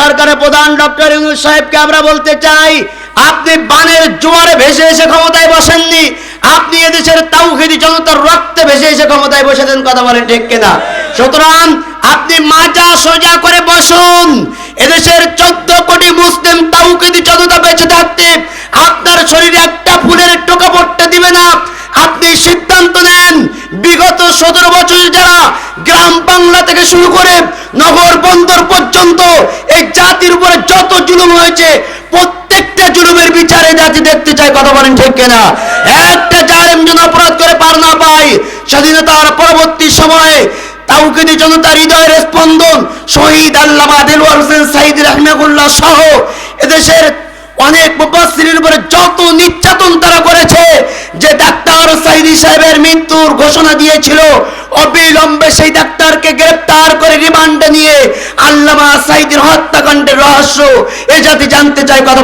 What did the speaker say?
সরকারের প্রধান ডক্টর ইউনুস সাহেবকে আমরা বলতে চাই, আপনি বানের জোয়ারে ভেসে এসে ক্ষমতায় বসেননি, আপনি এদেশের তাওহিদি জনতার রক্তে ভেসে এসে ক্ষমতায় বসেছেন কথা বলেন ঠিক কিনা? সুতরাং আপনি মাজা সোজা করে বসুন, এদেশের চোদ্দ কোটি মুসলিম তাওহিদি জনতা বেঁচে থাকতে আপনার শরীরে একটা ফুলের টোকা পড়তে দিবে না। আপনি সিদ্ধান্ত নেন, বিগত সতেরো বছর যারা গ্রাম বাংলা থেকে শুরু করে নগর বন্দর পর্যন্ত এই জাতির উপরে যত জুলুম হয়েছে, প্রত্যেকটা জুলুমের বিচারে জাতি দেখতে চায়, কথা বলেন ঠিক কিনা। একটা জালেম যেন অপরাধ করে পার না পায়, স্বাধীনতার পরবর্তী সময়ে জনতার হৃদয়ের স্পন্দন শহীদ আল্লামা হোসেন সাইদ সহ এদেশের অনেক মুফাসসিরের উপরে যত নির্যাতন তারা করেছে, যে ডাক্তার সাইদি সাহেবের মৃত্যুর ঘোষণা দিয়েছিল, অবিলম্বে সেই ডাক্তারকে গ্রেফতার করে রিমান্ডে নিয়ে আল্লামা সাইদির হত্যাকাণ্ডের রহস্য এ জাতি জানতে চায় কথা